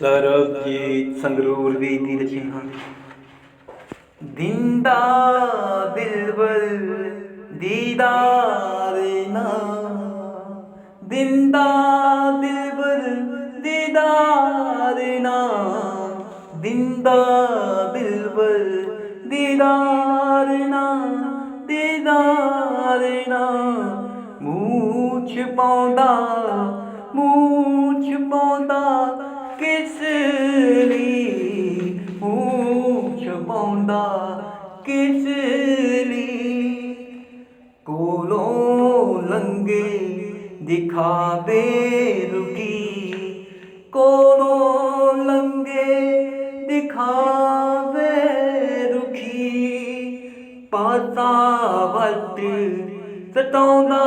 ਸਰਬਜੀਤ ਸੰਗਰੂਰ ਦੀ ਦੀ ਰਚਨਾ ਦਿੰਦਾ ਦਿਲਬਰ, ਦੀਦਾਰ ਨਾ। ਦਿੰਦਾ ਦਿਲਬਰ, ਦੀਦਾਰ ਨਾ। ਦਿੰਦਾ ਦਿਲਬਰ, ਦੀਦਾਰ ਨਾ। ਦੀਦਾਰ ਨਾ। ਮੂਛ ਪਾਉਂਦਾ ਪਾਉਂਦਾ ਕਿਸ ਲਈ ਮੂਛ ਪਾਉਂਦਾ ਕਿਸ ਲਈ ਕੋਲੋਂ ਲੰਗੇ ਦਿਖਾਵੇ ਰੁਕੀ, ਕੋਲੋਂ ਲੰਗੇ ਦਿਖਾਵੇ ਰੁਖੀ ਪਾਤਾ ਵੱਟ ਸਤਾਉਂਦਾ